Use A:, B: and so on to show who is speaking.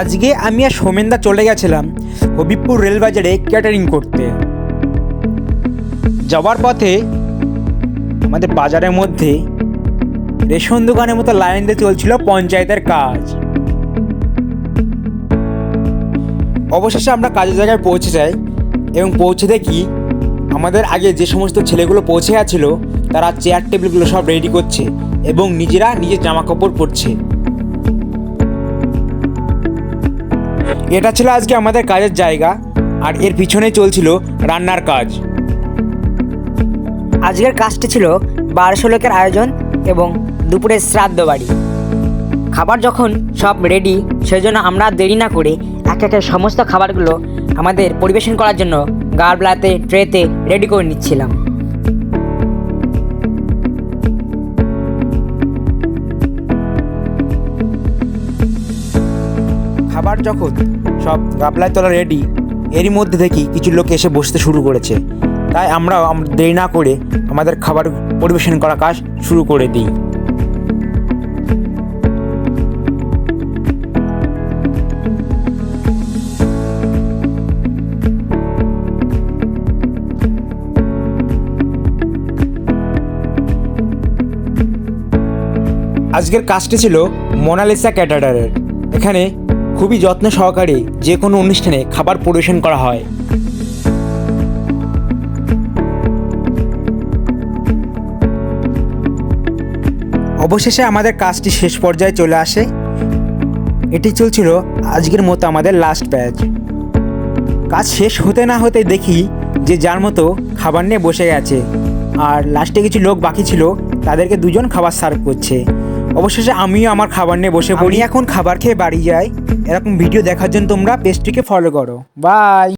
A: আজকে আমি আর সোমেনদা চলে গেছিলাম হবিবপুর রেলবাজারে ক্যাটারিং করতে। যাওয়ার পথে আমাদের বাজারের মধ্যে রেশন দোকানের মতো লাইন দিয়ে চলছিল পঞ্চায়েতের কাজ। অবশেষে আমরা কাজের জায়গায় পৌঁছে যাই এবং পৌঁছে দেখি আমাদের আগে যে সমস্ত ছেলেগুলো পৌঁছে গেছিল তারা চেয়ার টেবিলগুলো সব রেডি করছে এবং নিজেরা নিজের জামা কাপড় পরছে। এটা ছিল আজকে আমাদের কাজের জায়গা, আর এর পিছনে চলছিল রান্নার কাজ।
B: আজকের কাজটি ছিল বারোশো লোকের আয়োজন এবং দুপুরের শ্রাদ্ধ বাড়ি। খাবার যখন সব রেডি সেই জন্য আমরা দেরি না করে এক একে সমস্ত খাবারগুলো আমাদের পরিবেশন করার জন্য গাড়বেলাতে ট্রেতে রেডি করে নিচ্ছিলাম।
A: খাবার যখন সব গাবলায় তোলা রেডি এরই মধ্যে দেখি কিছু লোক এসে বসতে শুরু করেছে। তাই আমরাও আম- দেরি না করে আমাদের খাবার পরিবেশন করা কাজ শুরু করে দিই। আজকের কাজটি ছিল মোনালিসা ক্যাটারারের এখানে খুবই যত্ন সহকারে যে কোনো অনুষ্ঠানে খাবার পরিবেশন করা হয়। অবশেষে আমাদের কাজটি শেষ পর্যায়ে চলে আসে। এটি চলছিল আজকের মতো আমাদের লাস্ট ব্যাচ কাজ শেষ হতে না হতে দেখি যে যার মতো খাবার নিয়ে বসে গেছে আর লাস্টে কিছু লোক বাকি ছিল, তাদেরকে দুজন খাবার সার্ভ করছে। অবশেষে আমিও আমার খাবার নিয়ে বসে পড়ি। এখন খাবার খেয়ে বাড়ি যাই। এরকম ভিডিও দেখার জন্য তোমরা পেজটিকে ফলো করো। বাই